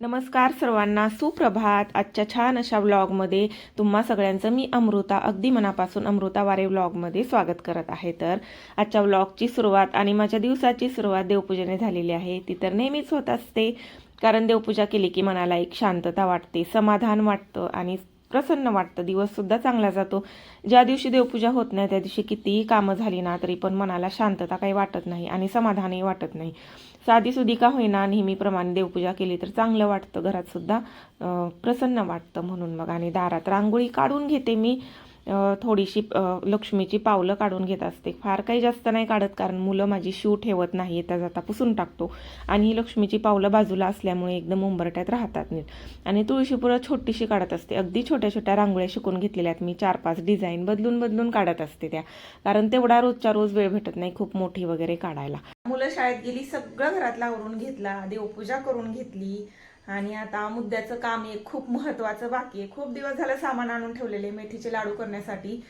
नमस्कार सर्वांना सुप्रभात. आजच्या छान अशा व्लॉगमध्ये तुम्हा सगळ्यांचं मी अमृता अगदी मनापासून अमृता वारे व्लॉगमध्ये स्वागत करत आहे. तर आजच्या व्लॉगची सुरुवात आणि माझ्या दिवसाची सुरुवात देवपूजेने झालेली आहे. ती तर नेहमीच होत असते. कारण देवपूजा केली की मनाला एक शांतता वाटते समाधान वाटतं आणि प्रसन्न वाटतं. दिवससुद्धा चांगला जातो. ज्या दिवशी देवपूजा होत नाही त्या दिवशी कितीही कामं झाली ना तरी पण मनाला शांतता काही वाटत नाही आणि समाधानही वाटत नाही. साधी सुधी का होईना नेहमीप्रमाणे देवपूजा केली तर चांगलं वाटतं. घरातसुद्धा प्रसन्न वाटतं म्हणून मग आणि दारात रांगोळी काढून घेते मी. थोडीशी लक्ष्मीची पावलं काढून घेत असते. फार काही जास्त नाही काढत कारण मुलं माझी शिव ठेवत नाही येता जाता पुसून टाकतो. आणि ही लक्ष्मीची पावलं बाजूला असल्यामुळे एकदम उंबरट्यात राहतात नीट. आणि तुळशीपुरं छोटीशी काढत असते. अगदी छोट्या छोट्या रांगोळ्या शिकून घेतलेल्या आहेत मी. चार पाच डिझाईन बदलून बदलून काढत असते त्या. कारण तेवढा रोजच्या रोज वेळ भेटत नाही खूप मोठी वगैरे काढायला. मुलं शाळेत गेली सगळं घरातला आवरून घेतला देवपूजा करून घेतली. आणि आता मुद्द्याचं काम एक खूप महत्वाचं बाकी आहे. खूप दिवस झालं सामान आणून ठेवलेले मेथीचे लाडू करण्यासाठी.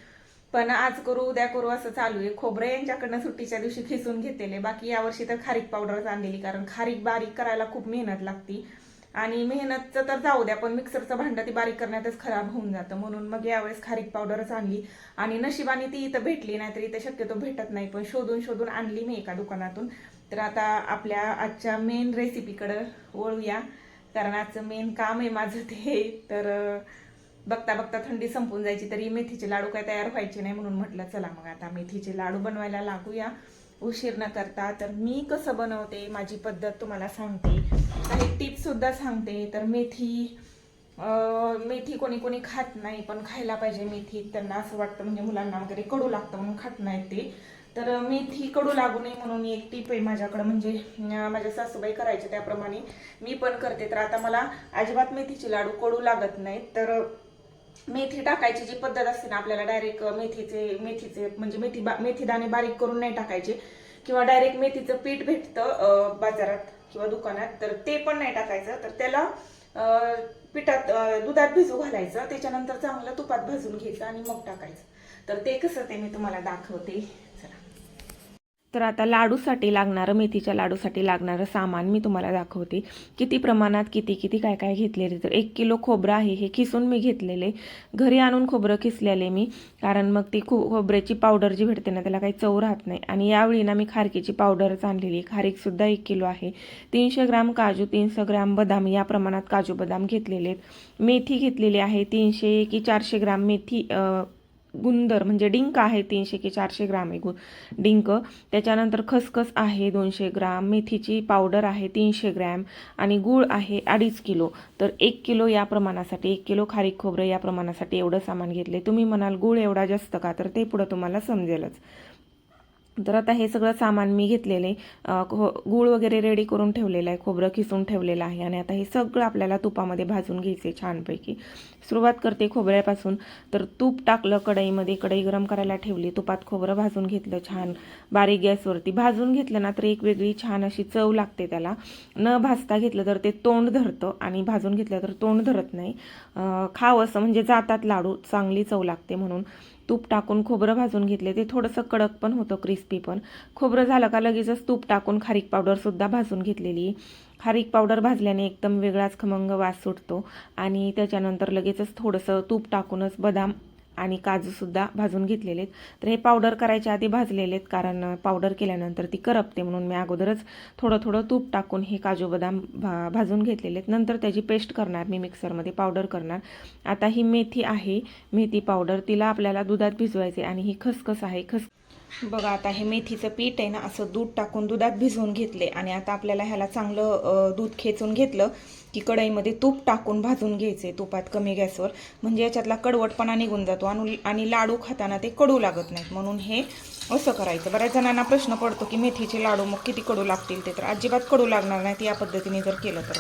पण आज करू उद्या करू असं चालू आहे. खोबरं यांच्याकडनं सुट्टीच्या दिवशी खिसून घेतलेले. बाकी यावर्षी तर खारीक पावडरच आणलेली कारण खारीक बारीक करायला खूप मेहनत लागती. आणि मेहनतचं तर जाऊ द्या पण मिक्सरचं भांडं ती बारीक करण्यातच खराब होऊन जातं. म्हणून मग यावेळेस खारीक पावडरच आणली. आणि नशिबाने ती इथं भेटली नाही तर इथं शक्यतो भेटत नाही. पण शोधून शोधून आणली मी एका दुकानातून. तर आता आपल्या आजच्या मेन रेसिपीकडं वळूया. कारण आजचं मेन काम आहे माझं ते. तर बघता बघता थंडी संपून जायची तरी मेथीचे लाडू काय तयार व्हायचे नाही म्हणून म्हटलं चला मग आता मेथीचे लाडू बनवायला लागूया. उशीर न करता तर मी कसं बनवते माझी पद्धत तुम्हाला सांगते. काही टिप्ससुद्धा सांगते तर मेथी मेथी कोणी कोणी खात नाही पण खायला पाहिजे मेथी. त्यांना असं वाटतं म्हणजे मुलांना वगैरे कडू लागतं म्हणून खात नाही ते. तर मेथी कडू लागू नये म्हणून एक टीप आहे माझ्याकडं म्हणजे माझ्या सासूबाई करायचे त्याप्रमाणे मी पण करते. तर आता मला अजिबात मेथीचे लाडू कडू लागत नाहीत. तर मेथी टाकायची जी पद्धत असते ना आपल्याला डायरेक्ट मेथीचे मेथीचे म्हणजे मेथी बा मेथी दाणे बारीक करून नाही टाकायचे. किंवा डायरेक्ट मेथीचं पीठ भेटतं बाजारात किंवा दुकानात तर ते पण नाही टाकायचं. तर त्याला पिठात दुधात भिजू घालायचं. त्याच्यानंतर चांगलं तुपात भाजून घ्यायचं आणि मग टाकायचं. तर ते कसं ते मी तुम्हाला दाखवते. चला. तर आता लाडूसाठी लागणारं मेथीच्या लाडूसाठी लागणारं सामान मी तुम्हाला दाखवते. किती प्रमाणात किती किती काय काय घेतलेले तर एक किलो खोबरं आहे हे खिसून मी घेतलेले. घरी आणून खोबरं खिसलेले मी कारण मग ती खो खोबऱ्याची पावडर जी भेटते ना त्याला काही चव राहत नाही. आणि यावेळी ना मी खारकीची पावडरच आणलेली. खारीकसुद्धा एक किलो आहे. तीनशे ग्राम काजू तीनशे ग्राम बदाम या प्रमाणात काजू बदाम घेतलेले आहेत. मेथी घेतलेली आहे तीनशे की चारशे ग्राम मेथी गुंदर म्हणजे डिंक आहे तीनशे की चारशे ग्राम आहे गु डिंक. त्याच्यानंतर खसखस आहे दोनशे ग्राम मेथीची पावडर आहे तीनशे ग्रॅम आणि गूळ आहे अडीच किलो. तर एक किलो या प्रमाणासाठी एक किलो खारीक खोबरं या प्रमाणासाठी एवढं सामान घेतले तुम्ही म्हणाल गूळ एवढा जास्त का? तर ते पुढं तुम्हाला समजेलच. तर आता हे सगळं सामान मी घेतलेले गूळ वगैरे रेडी करून ठेवलेलं आहे खोबरं किसून ठेवलेलं आहे आणि आता हे सगळं आपल्याला तुपामध्ये भाजून घ्यायचे छानपैकी. सुरुवात करते खोबऱ्यापासून तर तूप टाकलं कढईमध्ये कढई गरम करायला ठेवली तुपात खोबरं भाजून घेतलं छान. बारीक गॅसवरती भाजून घेतलं ना तर एक वेगळी छान अशी चव लागते त्याला. न भाजता घेतलं तर ते तोंड धरतं आणि भाजून घेतलं तर तोंड धरत नाही. खावं असं म्हणजे जातात लाडू चांगली चव लागते म्हणून. तूप टाकून खोबरं भाजून घेतले ते थोडंसं कडक पण होतं क्रिस्पी पण खोबरं झालं का लगेचच तूप टाकून खारीक पावडरसुद्धा भाजून घेतलेली. खारीक पावडर भाजल्याने एकदम वेगळाच खमंग वास सुटतो. आणि त्याच्यानंतर लगेचच थोडंसं तूप टाकूनच बदाम आणि काजूसुद्धा भाजून घेतलेले आहेत तर हे पावडर करायच्या आधी भाजलेले आहेत कारण पावडर केल्यानंतर ती करपते म्हणून मी अगोदरच थोडं थोडं तूप टाकून हे काजू बदाम भा भाजून घेतलेले आहेत नंतर त्याची पेस्ट करणार मी मिक्सरमध्ये पावडर करणार. आता ही मेथी आहे. मेथी पावडर तिला आपल्याला दुधात भिजवायचे आणि ही खसखस आहे. खस बघा आता हे मेथीचं पीठ आहे ना असं दूध टाकून दुधात भिजवून घेतले आणि आता आपल्याला ह्याला चांगलं दूध खेचून घेतलं की कढईमध्ये तूप टाकून भाजून घ्यायचे तुपात कमी गॅसवर. म्हणजे याच्यातला कडवटपणा निघून जातो आणि आणि लाडू खाताना ते कडू लागत नाहीत. म्हणून हे असं करायचं. बऱ्याच जणांना प्रश्न पडतो की मेथीचे लाडू मग किती कडू लागतील ते तर अजिबात कडू लागणार नाहीत या पद्धतीने जर केलं तर.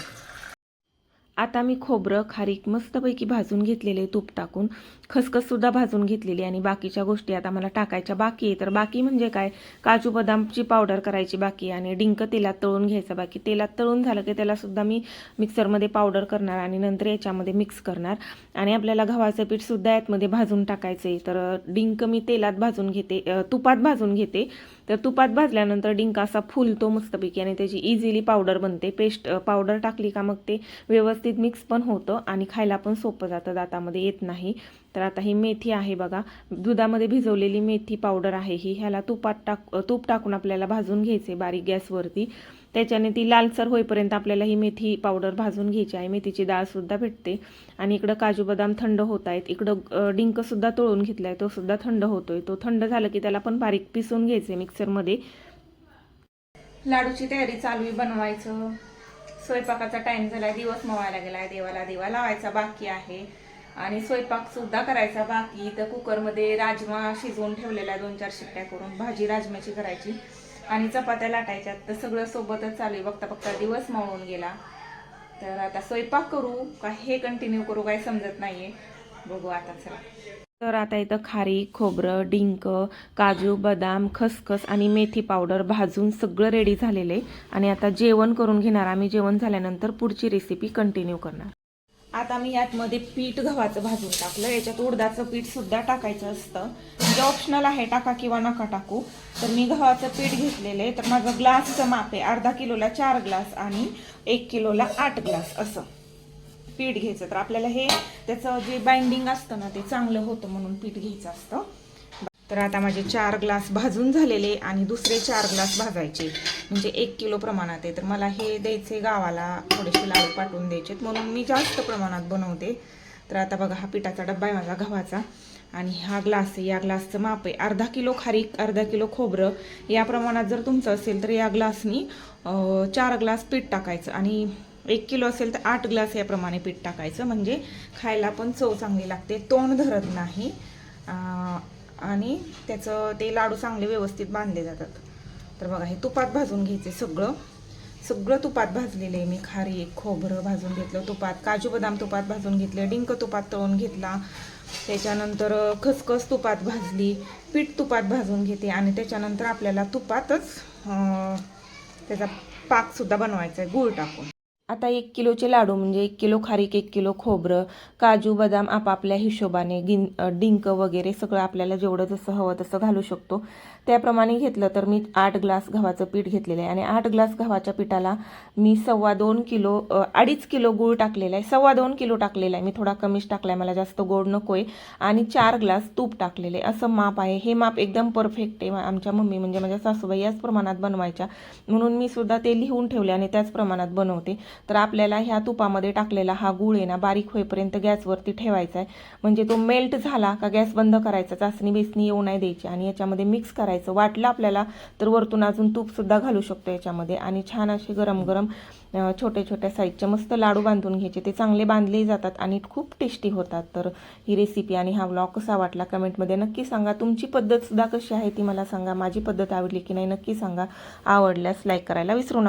आता मी खोबरं खारीक मस्तपैकी भाजून घेतलेले तूप टाकून खसखससुद्धा भाजून घेतलेली आणि बाकीच्या गोष्टी आता मला टाकायच्या बाकी आहे. तर बाकी म्हणजे काय? काजू बदामची पावडर करायची बाकी आणि डिंक तेलात तळून घ्यायचं बाकी. तेलात तळून झालं की त्यालासुद्धा मी मिक्सरमध्ये पावडर करणार आणि नंतर याच्यामध्ये मिक्स करणार. आणि आपल्याला गव्हाचं पीठसुद्धा यातमध्ये भाजून टाकायचं आहे तर डिंक मी तेलात भाजून घेते तुपात भाजून घेते. तर तुपात भाजल्यानंतर डिंक असा फुलतो मस्तपैकी आणि त्याची इझिली पावडर बनते. पेस्ट पावडर टाकली का मग ते व्यवस्थित मिक्स पण होतं आणि खायला पण सोपं जातं दातामध्ये येत नाही. तर आता ही मेथी आहे बघा. दुधामध्ये भिजवलेली मेथी पावडर आहे ही. ह्याला तुपात टाक तूप टाकून आपल्याला भाजून घ्यायचे बारीक गॅसवरती. त्याच्याने ती लालसर होईपर्यंत आपल्याला ही मेथी पावडर भाजून घ्यायची आहे. मेथीची डाळसुद्धा भेटते. आणि इकडं काजू बदाम थंड होत आहेत. इकडं डिंकसुद्धा तळून घेतला आहे तो सुद्धा थंड होतोय. तो थंड झाला की त्याला पण बारीक पिसून घ्यायचे मिक्सरमध्ये लाडूची तयारी चालू आहे बनवायचं. स्वयंपाकाचा टाइम झालाय दिवस मवायला गेलाय देवाला दिवा लावायचा बाकी आहे. आणि स्वयंपाक सुद्धा करायचा बाकी. तर कुकरमध्ये राजमा शिजवून ठेवलेला आहे दोन चार शिट्ट्या करून. भाजी राजम्याची करायची. आणि चपात्या लाटायच्या. तर सगळं सोबतच चालू आहे. बघता बघता दिवस मळून गेला. तर आता स्वयंपाक करू का हे कंटिन्यू करू काही समजत नाहीये. बघू आता चला. तर आता इथं खारी खोबरं डिंक काजू बदाम खसखस आणि मेथी पावडर भाजून सगळं रेडी झालेलं आहे. आणि आता जेवण करून घेणार. आम्ही जेवण झाल्यानंतर पुढची रेसिपी कंटिन्यू करणार. आता मी यातमध्ये पीठ गव्हाचं भाजून टाकलं. याच्यात उडदाचं पीठ सुद्धा टाकायचं असतं. म्हणजे ऑप्शनल आहे टाका किंवा नका टाकू. तर मी गव्हाचं पीठ घेतलेलं आहे. तर माझं ग्लासचं माप आहे. अर्धा किलोला चार ग्लास आणि एक किलोला आठ ग्लास असं. पीठ घ्यायचं. तर आपल्याला हे त्याचं जे बाइंडिंग असतं ना ते चांगलं होतं म्हणून पीठ घ्यायचं असतं. तर आता माझे चार ग्लास भाजून झालेले आणि दुसरे चार ग्लास भाजायचे. म्हणजे एक किलो प्रमाणात आहे. तर मला हे द्यायचे गावाला थोडेसे लाडू पाठवून द्यायचे म्हणून मी जास्त प्रमाणात बनवते. तर आता बघा हा पिठाचा डब्बा आहे माझा गव्हाचा. आणि हा ग्लास आहे. या ग्लासचं माप आहे. अर्धा किलो खारीक अर्धा किलो खोबरं. या प्रमाणात जर तुमचं असेल तर या ग्लासनी चार ग्लास पीठ टाकायचं. आणि एक किलो असेल तर आठ ग्लास याप्रमाणे पीठ टाकायचं. म्हणजे खायला पण चव चांगली लागते तोंड धरत नाही. आणि त्याचं ते लाडू चांगले व्यवस्थित बांधले जातात. तर बघा हे तुपात भाजून घ्यायचे सगळं. सगळं तुपात भाजलेलं आहे मी खारी खोबरं भाजून घेतलं तुपात काजू बदाम तुपात भाजून घेतले डिंक तुपात तळून घेतला. त्याच्यानंतर खसखस तुपात भाजली पीठ तुपात भाजून घेते आणि त्याच्यानंतर आपल्याला तुपातच त्याचा पाकसुद्धा बनवायचा आहे गूळ टाकून. आता एक किलोचे लाडू म्हणजे एक किलो खारीक एक किलो खोबरं काजू बदाम आपापल्या हिशोबाने गिन डिंक वगैरे सगळं आपल्याला जेवढं जसं हवं तसं घालू शकतो. त्याप्रमाणे घेतलं तर मी आठ ग्लास गव्हाचं पीठ घेतलेलं आहे. आणि आठ ग्लास गव्हाच्या पिठाला मी सव्वा दोन किलो अडीच किलो गूळ टाकलेला आहे. सव्वा दोन किलो टाकलेला आहे. मी थोडा कमीच टाकला आहे मला जास्त गोड नको आहे आणि चार ग्लास तूप टाकलेले आहे. असं माप आहे. हे माप एकदम परफेक्ट आहे आमच्या मम्मी म्हणजे माझ्या सासूबाई याच प्रमाणात बनवायच्या. म्हणून मी सुद्धा ते लिहून ठेवले आणि त्याच प्रमाणात बनवते. तर आपल्याला ह्या तुपामध्ये टाकलेला हा गूळ आहे ना बारीक होईपर्यंत गॅसवरती ठेवायचा आहे म्हणजे तो मेल्ट झाला का गॅस बंद करायचा चाचणी बेसणी येऊ नाही द्यायची. आणि याच्यामध्ये मिक्स करायचं. वाटलं आपल्याला तर वरतून अजून तूपसुद्धा घालू शकतो याच्यामध्ये. आणि छान असे गरम गरम छोट्या छोट्या साईजचे मस्त लाडू बांधून घ्यायचे. ते चांगले बांधले जातात आणि खूप टेस्टी होतात. तर ही रेसिपी आणि हा व्लॉग कसा वाटला कमेंटमध्ये नक्की सांगा. तुमची पद्धतसुद्धा कशी आहे ती मला सांगा. माझी पद्धत आवडली की नाही नक्की सांगा. आवडल्यास लाईक करायला विसरू नका.